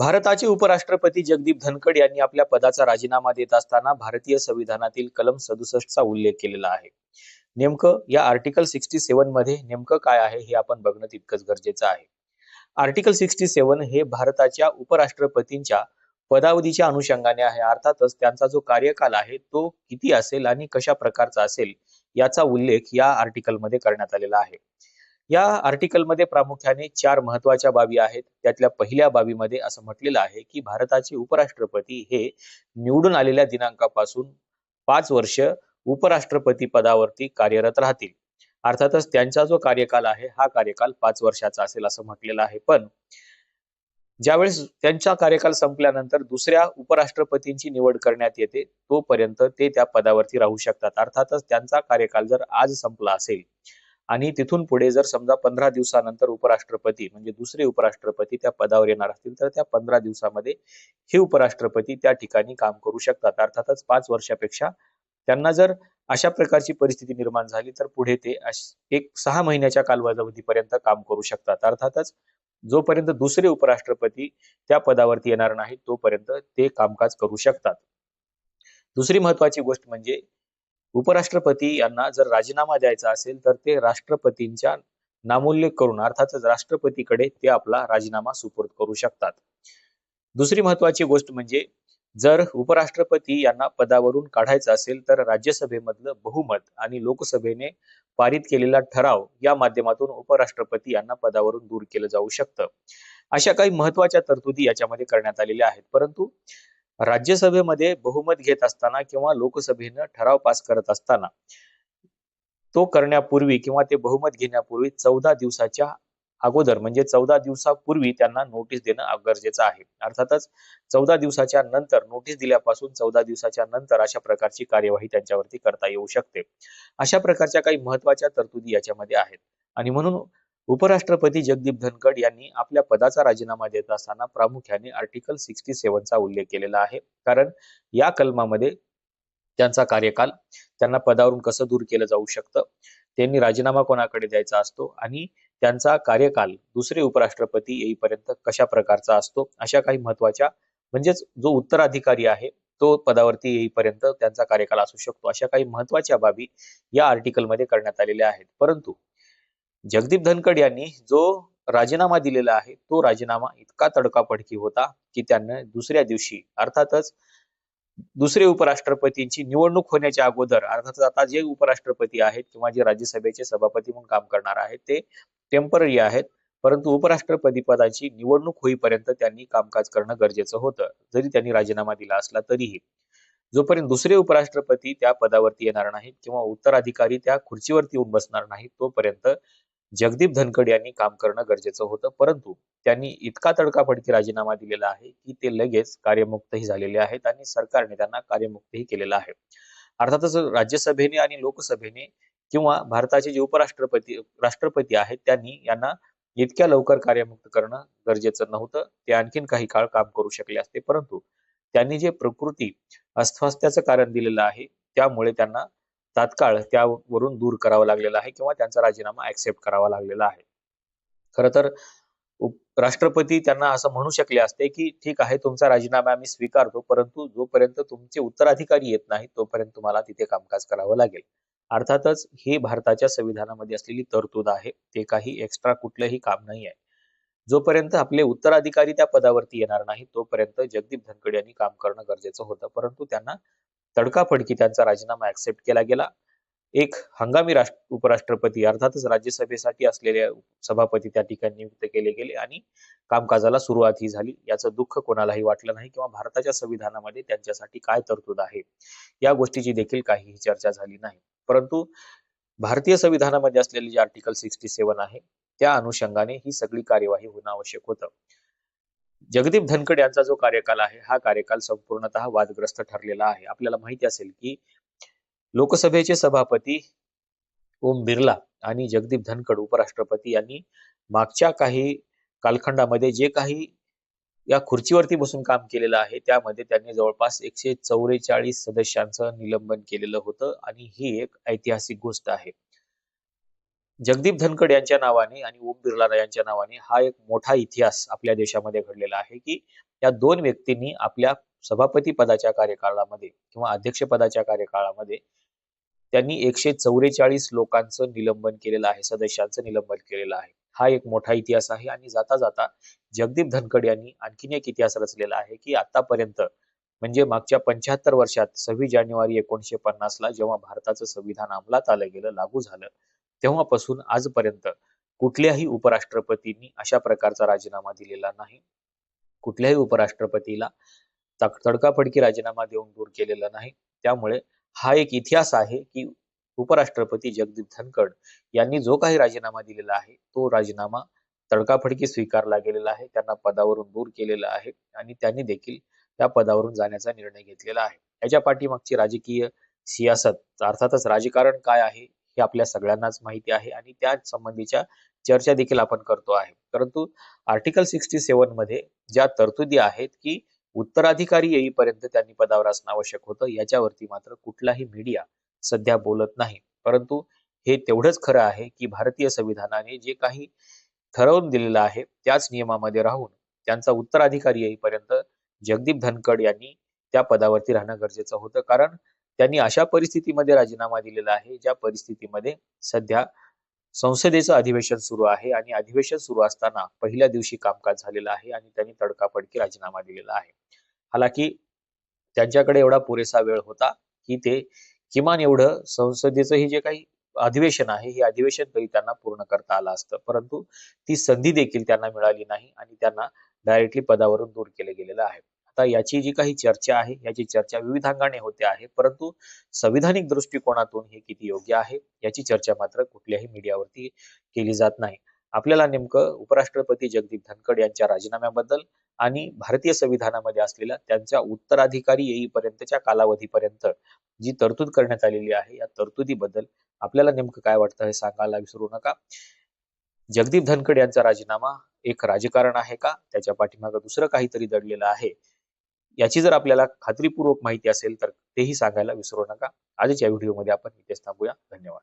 भारताचे उपराष्ट्रपती जगदीप धनखड यांनी आपल्या पदाचा राजीनामा देत असताना भारतीय संविधानातील कलम सदुसष्टचा उल्लेख केलेला आहे. नेमकं या आर्टिकल सिक्स्टी सेव्हनमध्ये नेमकं काय आहे हे आपण बघणं तितकंच गरजेचं आहे. आर्टिकल सिक्स्टी सेव्हन हे भारताच्या उपराष्ट्रपतींच्या पदावधीच्या अनुषंगाने आहे. अर्थातच त्यांचा जो कार्यकाल आहे तो किती असेल आणि कशा प्रकारचा असेल याचा उल्लेख या आर्टिकलमध्ये करण्यात आलेला आहे. या आर्टिकलमध्ये प्रामुख्याने चार महत्त्वाच्या बाबी आहेत. त्यातल्या पहिल्या बाबीमध्ये असं म्हटलेलं आहे की भारताचे उपराष्ट्रपती हे निवडून आलेल्या दिनांकापासून पाच वर्ष उपराष्ट्रपती पदावरती कार्यरत राहतील. अर्थातच त्यांचा जो कार्यकाल आहे हा कार्यकाल पाच वर्षाचा असेल असं म्हटलेलं आहे. पण ज्यावेळेस त्यांचा कार्यकाल संपल्यानंतर दुसऱ्या उपराष्ट्रपतींची निवड करण्यात येते तोपर्यंत ते त्या पदावरती राहू शकतात. अर्थातच त्यांचा कार्यकाल जर आज संपला असेल आणि तिथून पुढे जर समजा पंधरा दिवसानंतर उपराष्ट्रपती म्हणजे दुसरे उपराष्ट्रपती त्या पदावर येणार असतील तर त्या पंधरा दिवसामध्ये हे उपराष्ट्रपती त्या ठिकाणी काम करू शकतात. अर्थातच पाच वर्षापेक्षा त्यांना जर अशा प्रकारची परिस्थिती निर्माण झाली तर पुढे ते एक सहा महिन्याच्या कालावधीपर्यंत काम करू शकतात. अर्थातच जोपर्यंत दुसरे उपराष्ट्रपती त्या पदावरती येणार नाही तोपर्यंत ते कामकाज करू शकतात. दुसरी महत्वाची गोष्ट म्हणजे उपराष्ट्रपती यांना जर राजीनामा द्यायचा असेल तर ते राष्ट्रपतींच्या नामोल्लेख करून अर्थातच राष्ट्रपतीकडे ते आपला राजीनामा सुपूर्द करू शकतात. दुसरी महत्वाची गोष्ट म्हणजे जर उपराष्ट्रपती यांना पदावरून काढायचं असेल तर राज्यसभेमधलं बहुमत आणि लोकसभेने पारित केलेला ठराव या माध्यमातून उपराष्ट्रपती यांना पदावरून दूर केलं जाऊ शकतं. अशा काही महत्त्वाच्या तरतुदी याच्यामध्ये करण्यात आलेल्या आहेत. परंतु राज्यसभेमध्ये बहुमत घेत असताना किंवा लोकसभेनं ठराव पास करत असताना तो करण्यापूर्वी किंवा ते बहुमत घेण्यापूर्वी चौदा दिवसाच्या अगोदर म्हणजे चौदा दिवसापूर्वी त्यांना नोटीस देणं गरजेचं आहे. अर्थातच चौदा दिवसाच्या नंतर नोटीस दिल्यापासून चौदा दिवसाच्या नंतर अशा प्रकारची कार्यवाही त्यांच्यावरती करता येऊ शकते. अशा प्रकारच्या काही महत्त्वाच्या तरतुदी याच्यामध्ये आहेत. आणि म्हणून उपराष्ट्रपती जगदीप धनखड यांनी आपल्या पदाचा राजीनामा देत असताना प्रामुख्याने आर्टिकल सिक्स्टी सेव्हनचा उल्लेख केलेला आहे. कारण या कलमामध्ये त्यांचा कार्यकाल त्यांना पदावरून कसं दूर केलं जाऊ शकतं त्यांनी राजीनामा कोणाकडे द्यायचा असतो आणि त्यांचा कार्यकाल दुसरे उपराष्ट्रपती येईपर्यंत कशा प्रकारचा असतो अशा काही महत्त्वाच्या म्हणजेच जो उत्तराधिकारी आहे तो पदावरती येईपर्यंत त्यांचा कार्यकाल असू शकतो अशा काही महत्त्वाच्या बाबी या आर्टिकलमध्ये करण्यात आलेल्या आहेत. परंतु जगदीप धनखड यांनी जो राजीनामा दिलेला आहे तो राजीनामा इतका तडकाफडकी होता की त्यांना दुसऱ्या दिवशी अर्थातच दुसरे उपराष्ट्रपतींची निवडणूक होण्याच्या अगोदर अर्थातच आता जे उपराष्ट्रपती आहेत किंवा जे राज्यसभेचे सभापती म्हणून काम करणार आहेत ते टेंपररी आहेत. परंतु उपराष्ट्रपती पदाची निवडणूक होईपर्यंत त्यांनी कामकाज करणं गरजेचं होतं. जरी त्यांनी राजीनामा दिला असला तरीही. जोपर्यंत दुसरे उपराष्ट्रपती त्या पदावरती येणार नाहीत किंवा उत्तराधिकारी त्या खुर्चीवरती येऊन बसणार नाहीत तोपर्यंत जगदीप धनखड यांनी काम करणं गरजेचं होतं. परंतु त्यांनी इतका तडकाफडकी राजीनामा दिलेला आहे की ते लगेच कार्यमुक्तही झालेले आहेत आणि सरकारने त्यांना कार्यमुक्तही केलेलं आहे. अर्थातच राज्यसभेने आणि लोकसभेने किंवा भारताचे जे उपराष्ट्रपती राष्ट्रपती आहेत त्यांनी यांना इतक्या लवकर कार्यमुक्त करणं गरजेचं नव्हतं. ते आणखीन काही काळ काम करू शकले असते. परंतु त्यांनी जे प्रकृती अस्वास्थ्याचं कारण दिलेलं आहे त्यामुळे त्यांना तात्काळ त्यावरून दूर करावं लागलेलं आहे किंवा त्यांचा राजीनामा ऍक्सेप्ट करावा लागलेला आहे. खर तर राष्ट्रपती त्यांना असं म्हणू शकले असते की ठीक आहे तुमचा राजीनामा आम्ही स्वीकारतो परंतु जोपर्यंत तुमचे उत्तराधिकारी येत नाही तोपर्यंत तुम्हाला तिथे कामकाज करावं लागेल. अर्थातच ही भारताच्या संविधानामध्ये असलेली तरतूद आहे ते काही एक्स्ट्रा कुठलंही काम नाही आहे. जोपर्यंत आपले उत्तराधिकारी त्या पदावरती येणार नाही तोपर्यंत जगदीप धनखड यांनी काम करणं गरजेचं होतं परंतु त्यांना तडकाफडकी त्यांचा राजीनामा ऍक्सेप्ट केला गेला. एक हंगामी राष्ट्र उपराष्ट्रपती अर्थातच राज्यसभेसाठी असलेले सभापती त्या ठिकाणी नियुक्त केले गेले आणि कामकाजाला सुरुवात ही झाली. याचं दुःख कोणालाही वाटलं नाही किंवा भारताच्या संविधानामध्ये त्यांच्यासाठी काय तरतूद आहे? या गोष्टीची देखील काहीही चर्चा झाली नाही. परंतु भारतीय संविधानामध्ये असलेले जे आर्टिकल सिक्स्टी सेव्हन आहे त्या अनुषंगाने ही सगळी कार्यवाही होणं आवश्यक होतं. जगदीप धनखड यांचा जो कार्यकाल आहे हा कार्यकाल संपूर्णतः वादग्रस्त ठरलेला आहे. आपल्याला माहिती असेल की लोकसभेचे सभापती ओम बिर्ला आणि जगदीप धनखड उपराष्ट्रपती यांनी मागच्या काही कालखंडामध्ये जे काही या खुर्चीवरती बसून काम केलेलं आहे त्यामध्ये त्यांनी जवळपास एकशे चौवेचाळीस सदस्यांचं निलंबन केलेलं होतं आणि ही एक ऐतिहासिक गोष्ट आहे. जगदीप धनखड यांच्या नावाने आणि ओम बिर्ला यांच्या नावाने हा एक मोठा इतिहास आपल्या देशामध्ये घडलेला आहे की या दोन व्यक्तींनी आपल्या सभापती पदाच्या कार्यकाळामध्ये किंवा अध्यक्ष पदाच्या कार्यकाळामध्ये त्यांनी एकशे चौवेचाळीस लोकांचं निलंबन केलेलं आहे सदस्यांचं निलंबन केलेलं आहे. हा एक मोठा इतिहास आहे आणि जाता जाता जगदीप धनखड यांनी आणखीन एक इतिहास रचलेला आहे की आतापर्यंत म्हणजे मागच्या पंच्याहत्तर वर्षात सव्वीस जानेवारी एकोणीशे पन्नास ला जेव्हा भारताचं संविधान अंमलात आलं गेलं लागू झालं तेव्हापासून आजपर्यंत कुठल्याही उपराष्ट्रपतींनी अशा प्रकारचा राजीनामा दिलेला नाही. कुठल्याही उपराष्ट्रपतीला तडकाफडकी राजीनामा देऊन दूर केलेला नाही. त्यामुळे हा एक इतिहास आहे की उपराष्ट्रपती जगदीप धनखड यांनी जो काही राजीनामा दिलेला आहे तो राजीनामा तडकाफडकी स्वीकारला गेलेला आहे त्यांना पदावरून दूर केलेला आहे आणि त्यांनी देखील त्या पदावरून जाण्याचा निर्णय घेतलेला आहे. याच्या पाठीमागची राजकीय सियासत अर्थातच राजकारण काय आहे हे आपल्या सगळ्यांनाच माहिती आहे आणि त्या संबंधीच्या चर्चा देखील आपण करतो आहे. परंतु आर्टिकल सिक्स्टी सेवनमध्ये ज्या तरतुदी आहेत की उत्तराधिकारी येईपर्यंत त्यांनी पदावर असणं आवश्यक होतं याच्यावरती मात्र कुठलाही मीडिया सध्या बोलत नाही. परंतु हे तेवढंच खरं आहे की भारतीय संविधानाने जे काही ठरवून दिलेलं आहे त्याच नियमामध्ये राहून त्यांचा उत्तराधिकारी येईपर्यंत जगदीप धनखड यांनी त्या पदावरती राहणं गरजेचं होतं. कारण त्यांनी अशा परिस्थितीमध्ये राजीनामा दिलेला आहे ज्या परिस्थितीमध्ये सध्या संसदेचं अधिवेशन सुरू आहे आणि अधिवेशन सुरू असताना पहिल्या दिवशी कामकाज झालेलं आहे आणि त्यांनी तडकाफडकी राजीनामा दिलेला आहे. हालाकी त्यांच्याकडे एवढा पुरेसा वेळ होता की ते किमान एवढं संसदेचं हे जे काही अधिवेशन आहे हे अधिवेशन तरी त्यांना पूर्ण करता आलं असतं. परंतु ती संधी देखील त्यांना मिळाली नाही आणि त्यांना डायरेक्टली पदावरून दूर केले गेलेलं आहे. आता याची जी काही चर्चा आहे याची चर्चा विविध अंगाने होते आहे परंतु संविधानिक दृष्टिकोनातून हे किती योग्य आहे याची चर्चा मात्र कुठल्याही मीडियावरती केली जात नाही. आपल्याला नेमकं उपराष्ट्रपती जगदीप धनखड यांच्या राजीनाम्याबद्दल आणि भारतीय संविधानामध्ये असलेल्या त्यांच्या उत्तराधिकारी येईपर्यंतच्या कालावधीपर्यंत जी तरतूद करण्यात आलेली आहे या तरतुदीबद्दल आपल्याला नेमकं काय वाटतं हे सांगायला विसरू नका. जगदीप धनखड यांचा राजीनामा एक राजकारण आहे का? त्याच्या पाठीमागं दुसरं काहीतरी दडलेलं आहे. याची जर आपल्याला खात्रीपूर्वक माहिती असेल तर तेही सांगायला विसरू नका. आजच्या या व्हिडिओमध्ये आपण इथेच थांबूया. धन्यवाद.